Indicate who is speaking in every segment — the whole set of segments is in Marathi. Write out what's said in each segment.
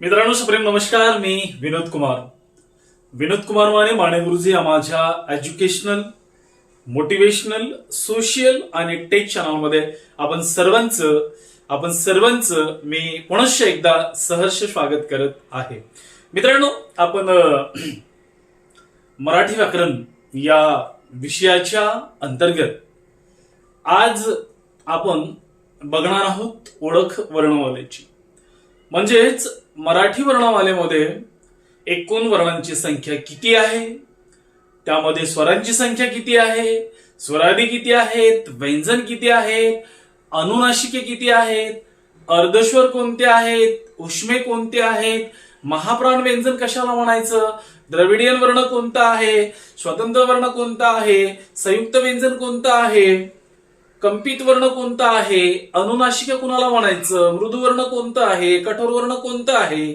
Speaker 1: मित्रांनो सुप्रेम नमस्कार मी विनोद कुमार. विनोद कुमार माने माने गुरुजी या माझ्या एज्युकेशनल मोटिवेशनल सोशल आणि टेक चॅनलमध्ये आपण सर्वांचं आपण सर्वांचं मी पुनश्च एकदा सहर्ष स्वागत करत आहे. मित्रांनो आपण मराठी व्याकरण या विषयाच्या अंतर्गत आज आपण बघणार आहोत ओळख वर्णमालेची. म्हणजेच मराठी वर्णमालेमध्ये एकूण वर्णांची संख्या किती आहे? त्यामध्ये स्वरांची संख्या किती आहे? स्वरादी किती आहेत? व्यंजन किती आहेत? अनुनाशिके किती आहेत? अर्धश्वर कोणते आहेत? उष्मे कोणते आहेत? महाप्राण व्यंजन कशाला म्हणायचं? द्रविडियन वर्ण कोणता आहे? स्वतंत्र वर्ण कोणता आहे? संयुक्त व्यंजन कोणतं आहे? कंपित वर्ण कोणतं आहे? अनुनाशिक कुणाला म्हणायचं? मृदुवर्ण कोणतं आहे? कठोर वर्ण कोणतं आहे?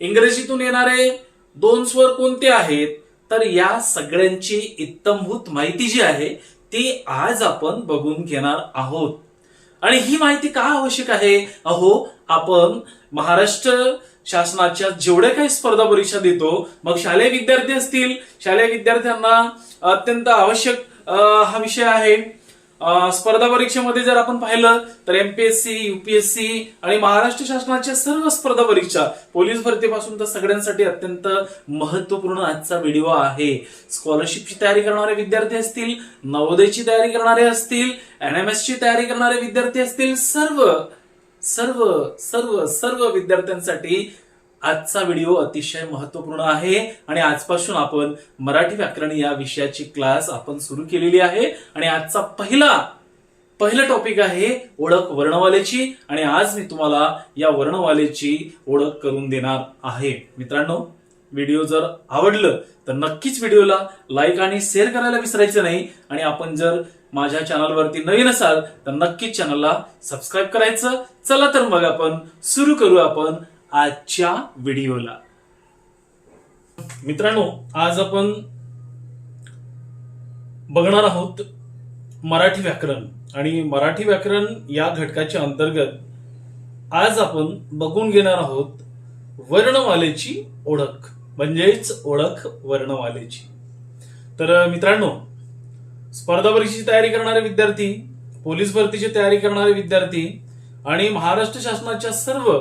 Speaker 1: इंग्रजीतून येणारे दोन स्वर कोणते आहेत? तर या सगळ्यांची इत्तमभूत माहिती जी आहे ती आज आपण बघून घेणार आहोत. आणि ही माहिती का आवश्यक आहे? अहो आपण महाराष्ट्र शासनाच्या जेवढ्या काही स्पर्धा परीक्षा देतो मग शालेय विद्यार्थी असतील. शालेय विद्यार्थ्यांना अत्यंत आवश्यक हा विषय आहे. स्पर्धा परीक्षेमध्ये जर आपण पाहिलं तर एमपीएससी युपीएससी आणि महाराष्ट्र शासनाच्या सर्व स्पर्धा परीक्षा पोलीस भरतीपासून तर सगळ्यांसाठी अत्यंत महत्त्वपूर्ण आजचा व्हिडिओ आहे. स्कॉलरशिपची तयारी करणारे विद्यार्थी असतील नवोदयची तयारी करणारे असतील एनएमएस ची तयारी करणारे विद्यार्थी असतील सर्व सर्व सर्व सर्व विद्यार्थ्यांसाठी आजचा व्हिडिओ अतिशय महत्त्वपूर्ण आहे आणि आजपासून आपण मराठी व्याकरण या विषयाची क्लास आपण सुरू केलेली आहे. आणि आजचा पहिला पहिलं टॉपिक आहे ओळख वर्णवालेची आणि आज मी तुम्हाला या वर्णवालेची ओळख करून देणार आहे. मित्रांनो व्हिडिओ जर आवडलं तर नक्कीच व्हिडिओला लाईक आणि शेअर करायला विसरायचं नाही. आणि आपण जर माझ्या चॅनलवरती नवीन असाल तर नक्कीच चॅनलला सबस्क्राईब करायचं. चला तर मग आपण सुरू करू आपण आजच्या व्हिडिओला. मित्रांनो आज आपण बघणार आहोत मराठी व्याकरण. आणि मराठी व्याकरण या घटकाच्या अंतर्गत आज आपण बघून घेणार आहोत वर्णमालेची ओळख. म्हणजेच ओळख वर्णमालेची. तर मित्रांनो स्पर्धा परीक्षेची तयारी करणारे विद्यार्थी पोलीस भरतीची तयारी करणारे विद्यार्थी आणि महाराष्ट्र शासनाच्या सर्व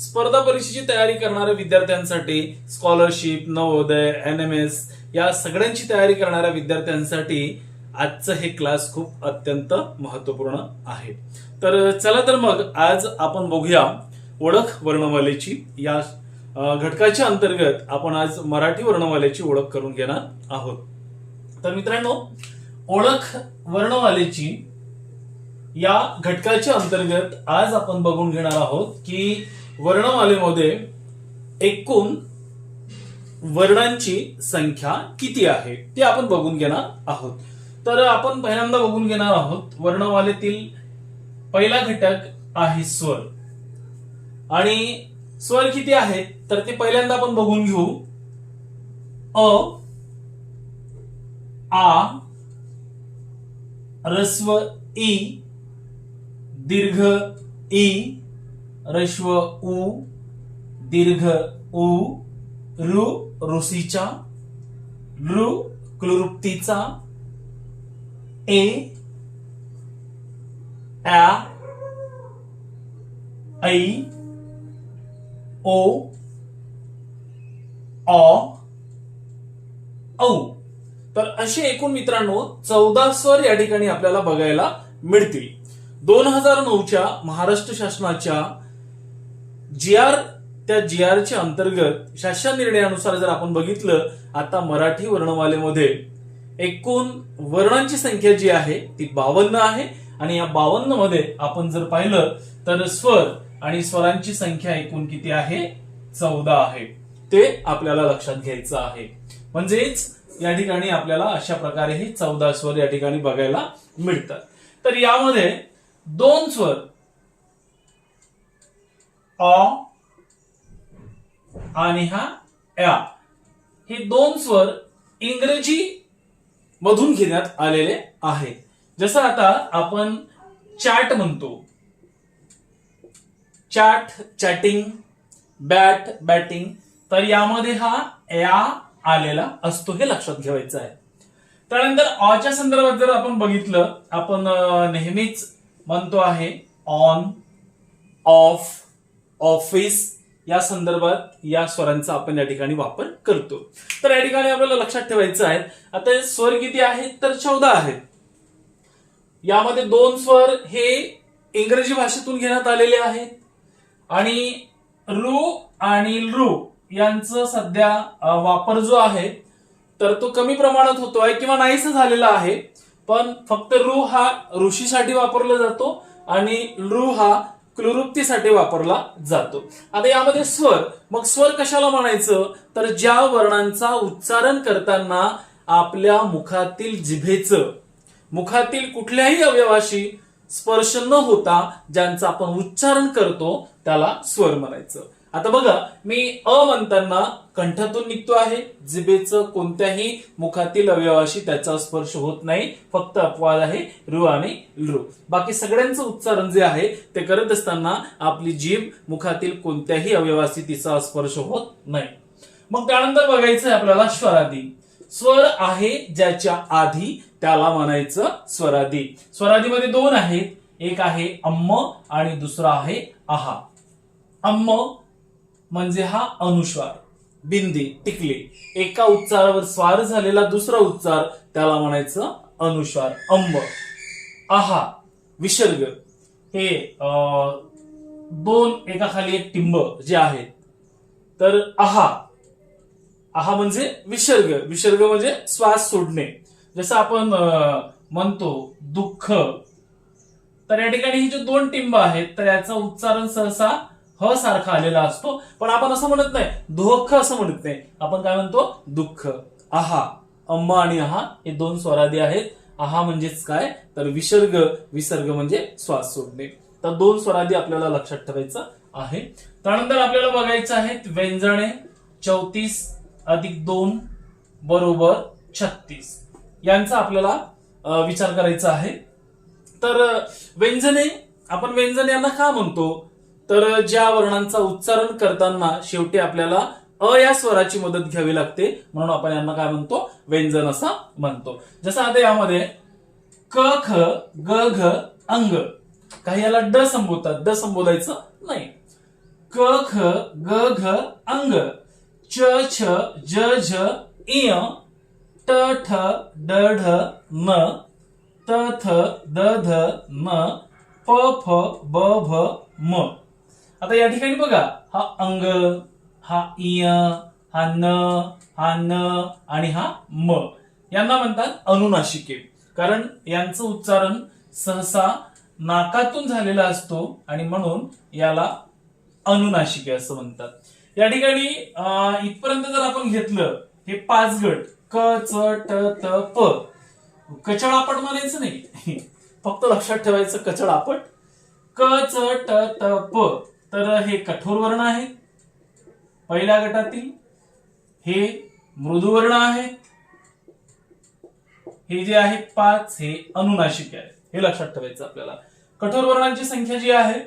Speaker 1: स्पर्धा परीक्षेची तयारी करणाऱ्या विद्यार्थ्यांसाठी scholarship Navodaya N M S या सगळ्यांची तयारी करणाऱ्या विद्यार्थ्यांसाठी आजचं हे क्लास खूप अत्यंत महत्त्वपूर्ण आहे. तर चला तर मग आज आपण बघूया ओळख वर्णमालेची या घटकाच्या अंतर्गत आपण आज मराठी वर्णमालेची ओळख करून घेणार आहोत. तर मित्रांनो ओळख वर्णमालेची या घटकाच्या अंतर्गत आज आपण बघून घेणार आहोत की वर्णमालेमध्ये एकूण वर्णांची संख्या किती आहे ते आपण बघून घेणार आहोत. तर आपण पहिल्यांदा बघून घेणार आहोत वर्णमालेतील पहिला घटक आहे स्वर. आणि स्वर किती आहेत तर ते पहिल्यांदा आपण बघून घेऊ. अ आ रस्व ई दीर्घ ई रश्व उ दीर्घ उ रु ऋषीचा लृ क्लृप्तीचा ए आ ऐ ओ अ औ. तर असे एकूण मित्रांनो चौदा स्वर या ठिकाणी आपल्याला बघायला मिळतील. दोन हजार नऊच्या महाराष्ट्र शासनाच्या जी आर त्या जी आरच्या अंतर्गत शासन निर्णयानुसार जर आपण बघितलं आता मराठी वर्णमालेमध्ये एकूण वर्णांची संख्या जी आहे ती बावन्न आहे. आणि या बावन्नमध्ये आपण जर पाहिलं तर स्वर आणि स्वरांची संख्या एकूण किती आहे? चौदा आहे. ते आपल्याला लक्षात घ्यायचं आहे. म्हणजेच या ठिकाणी आपल्याला अशा प्रकारे हे चौदा स्वर या ठिकाणी बघायला मिळतात. तर यामध्ये दोन स्वर. अ आणि हा या. हे दोन स्वर इंग्रजी मधून घेण्यात आलेले आहेत जसं आता आपण चॅट म्हणतो. Chat chatting bat batting. तर यामध्ये हा या आलेला असतो हे लक्षात घ्यायचं आहे. त्यानंतर ऑच्या संदर्भात जर आपण बघितलं आपण नेहमीच म्हणतो आहे ऑन ऑफ ऑफिस या संदर्भात या स्वरांचा आपण या ठिकाणी वापर करतो. तर या ठिकाणी आपल्याला लक्षात ठेवायचं आहे आता स्वर किती आहेत? तर चौदा आहेत. यामध्ये दोन स्वर हे इंग्रजी भाषेतून घेण्यात आलेले आहेत. आणि रु आणि लृ यांचं सध्या वापर जो आहे तर तो कमी प्रमाणात होतो आहे किंवा नाहीसा झालेला आहे. पण फक्त रु हा ऋषीसाठी वापरला जातो आणि लृ हा क्लुरुप्तीसाठी वापरला जातो. आता यामध्ये स्वर मग स्वर कशाला म्हणायचं? तर ज्या वर्णांचा उच्चारण करताना आपल्या मुखातील जिभेचं मुखातील कुठल्याही अवयवाशी स्पर्श न होता ज्यांचा आपण उच्चारण करतो त्याला स्वर म्हणायचं. आता बघा मी अ म्हणताना कंठातून निघतो आहे. जिभेचं कोणत्याही मुखातील अवयवाशी त्याचा स्पर्श होत नाही. फक्त अपवाद आहे रु आणि लृ बाकी सगळ्यांचं उच्चारण जे आहे ते करत असताना आपली जीभ मुखातील कोणत्याही अवयवाशी तिचा स्पर्श होत नाही. मग त्यानंतर बघायचं आहे आपल्याला स्वरादी. स्वर आहे ज्याच्या आधी त्याला म्हणायचं स्वरादी. स्वरादीमध्ये दोन आहेत. एक आहे अम्म आणि दुसरा आहे आहा. अम्म म्हणजे हा अनुस्वार. बिंदी टिकली. एका उच्चारावर स्वार झालेला दुसरा उच्चार त्याला म्हणायचं अनुस्वार अंब. आहा विसर्ग. हे अं, दोन एकाखाली एक टिंब जे आहेत तर आहा. आहा म्हणजे विसर्ग. विसर्ग म्हणजे श्वास सोडणे. जसं आपण म्हणतो दुःख. तर या ठिकाणी ही जे दोन टिंब आहेत तर याचं उच्चारण सहसा ह सारखा आलेला असतो. पण आपण असं म्हणत नाही दुःख असं म्हणत नाही. आपण काय म्हणतो? दुःख. आहा अम्मा आणि आहा हे दोन स्वरादी आहेत. आहा म्हणजेच काय? तर विसर्ग. विसर्ग म्हणजे श्वास सोडणे. तर दोन स्वरादी आपल्याला लक्षात ठेवायचं आहे. त्यानंतर आपल्याला बघायचं आहे व्यंजने चौतीस अधिक दोन बरोबर छत्तीस. यांचा आपल्याला विचार करायचा आहे. तर व्यंजने आपण व्यंजन यांना का म्हणतो? तर ज्या वर्णांचा उच्चारण करताना शेवटी आपल्याला अ या स्वराची मदत घ्यावी लागते म्हणून आपण यांना काय म्हणतो? व्यंजन असं म्हणतो. जसं आता यामध्ये क ख ग घ अंग. काही याला ड संबोधतात. ड संबोधायचं नाही. क ख ग घ अंग. च छ ज झ इय ट ठ ड ढ न त थ द ध न प फ ब भ म. आता या ठिकाणी बघा हा अंग हा इय हा न हा न आणि हा म. यांना म्हणतात अनुनाशिके. कारण यांचं उच्चारण सहसा नाकातून झालेला असतो आणि म्हणून याला अनुनाशिके असं म्हणतात. या ठिकाणी इथपर्यंत जर आपण घेतलं हे पाच गट क च ट त प. कचडापट म्हणायचं नाही. फक्त लक्षात ठेवायचं कचडापट क च ट त प. तर हे कठोर वर्ण आहेत पहिल्या गटातील हे मृदुवर्ण आहेत हे जे आहेत पाच हे अनुनाशिक आहे. हे लक्षात ठेवायचं आपल्याला. कठोर वर्णांची संख्या जी आहे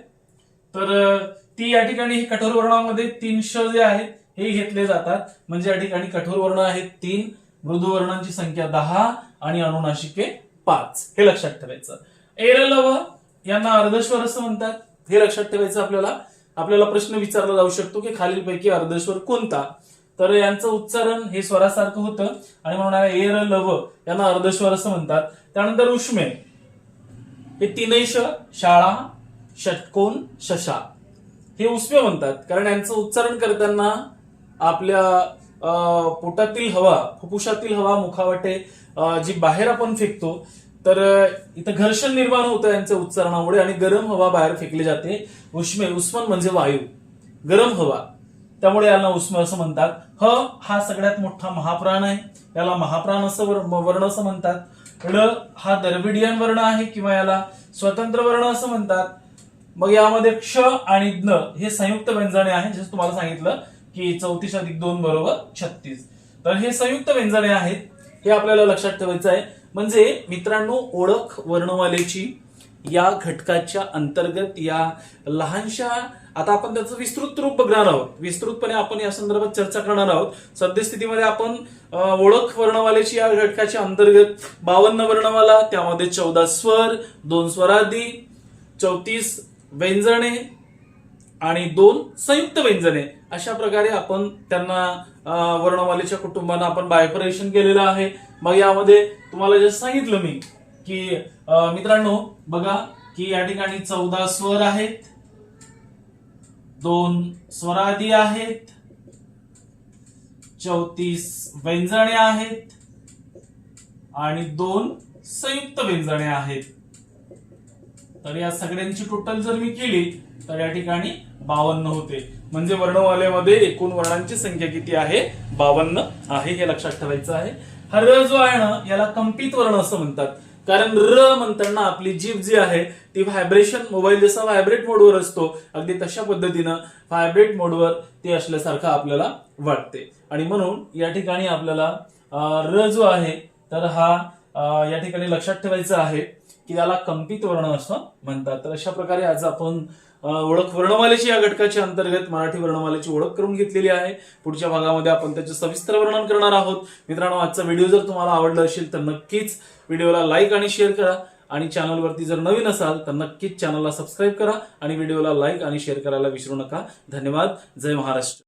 Speaker 1: तर ती या ठिकाणी हे कठोर वर्णामध्ये तीन श जे आहेत हे घेतले जातात. म्हणजे या ठिकाणी कठोर वर्ण आहेत तीन मृदुवर्णांची संख्या दहा आणि अनुनाशिके पाच. हे लक्षात ठेवायचं. एरलव यांना अर्धस्वर असं म्हणतात. हे लक्षात ठेवायचं आपल्याला. आपल्याला प्रश्न विचारला जाऊ शकतो की खालीलपैकी अर्धस्वर कोणता? तर यांचं उच्चारण हे स्वरासारखं होतं आणि म्हणून एर लव यांना अर्धस्वर असं म्हणतात. त्यानंतर उष्मे. हे तीनही श शाळा षटकोन शशा. हे उष्मे म्हणतात कारण यांचं उच्चारण करताना आपल्या अं, पोटातील हवा फुफ्फुसातील हवा मुखावाटे जी बाहेर आपण फेकतो तर इथं घर्षण निर्माण होतं यांच्या उच्चारणामुळे आणि गरम हवा बाहेर फेकली जाते. उष्मे उष्मन म्हणजे वायू. गरम हवा. त्यामुळे याला उष्म असं म्हणतात. ह हा सगळ्यात मोठा महाप्राण आहे. याला महाप्राण असं वर्ण असं म्हणतात. ळ हा दरबिडियन वर्ण आहे किंवा याला स्वतंत्र वर्ण असं म्हणतात. मग यामध्ये क्ष आणि ज्ञ हे संयुक्त व्यंजने आहेत जसं तुम्हाला सांगितलं की चौतीस अधिक दोन बरोबर छत्तीस. तर हे संयुक्त व्यंजने आहेत. हे आपल्याला लक्षात ठेवायचं आहे. म्हणजे मित्रांनो ओळख वर्णमालेची या घटकाच्या अंतर्गत या लहानशा आता आपण त्याचं विस्तृत रूप बघणार आहोत. विस्तृतपणे आपण या संदर्भात चर्चा करणार आहोत. सद्यस्थितीमध्ये आपण ओळख वर्णमालेची या घटकाच्या अंतर्गत बावन्न वर्णमाला त्यामध्ये चौदा स्वर दोन स्वरादी चौतीस व्यंजने आणि दोन संयुक्त व्यंजने. अशा प्रकारे आपण त्यांना वर्णमालेच्या कुटुंबांना आपण बायफरेशन केलेलं आहे. मग यामध्ये तुम्हाला जे सांगितलं मी की मित्रांनो बघा की या ठिकाणी चौदा स्वर आहेत. दोन स्वरादी आहेत. चौतीस व्यंजने आहेत. आणि दोन संयुक्त व्यंजने आहेत. तर या सगळ्यांची टोटल जर मी केली तर या ठिकाणी बावन्न होते. म्हणजे वर्णमालेमध्ये एकूण वर्णांची संख्या किती आहे? बावन्न आहे हे लक्षात ठेवायचं आहे. हा र जो आहे ना याला कंपित वर्ण असं म्हणतात. कारण र म्हणताना आपली जीभ जी आहे ती व्हायब्रेशन मोबाईल जसा व्हायब्रेट मोडवर असतो अगदी तशा पद्धतीनं व्हायब्रेट मोडवर ते असल्यासारखं आपल्याला वाटते. आणि म्हणून या ठिकाणी आपल्याला र जो आहे तर हा या ठिकाणी लक्षात ठेवायचा आहे. की त्याला कंपित वर्ण असं म्हणतात. तर अशा प्रकारे आज आपण ओळख वर्णमालेची या घटकाच्या अंतर्गत मराठी वर्णमालेची ओळख करून घेतलेली आहे. पुढच्या भागामध्ये आपण त्याचे सविस्तर वर्णन करणार आहोत. मित्रांनो आजचा व्हिडिओ जर तुम्हाला आवडला असेल तर नक्कीच व्हिडिओला लाईक आणि शेअर करा. आणि चॅनलवरती जर नवीन असाल तर नक्कीच चॅनलला सबस्क्राईब करा. आणि व्हिडिओला लाईक आणि शेअर करायला विसरू नका. धन्यवाद. जय महाराष्ट्र.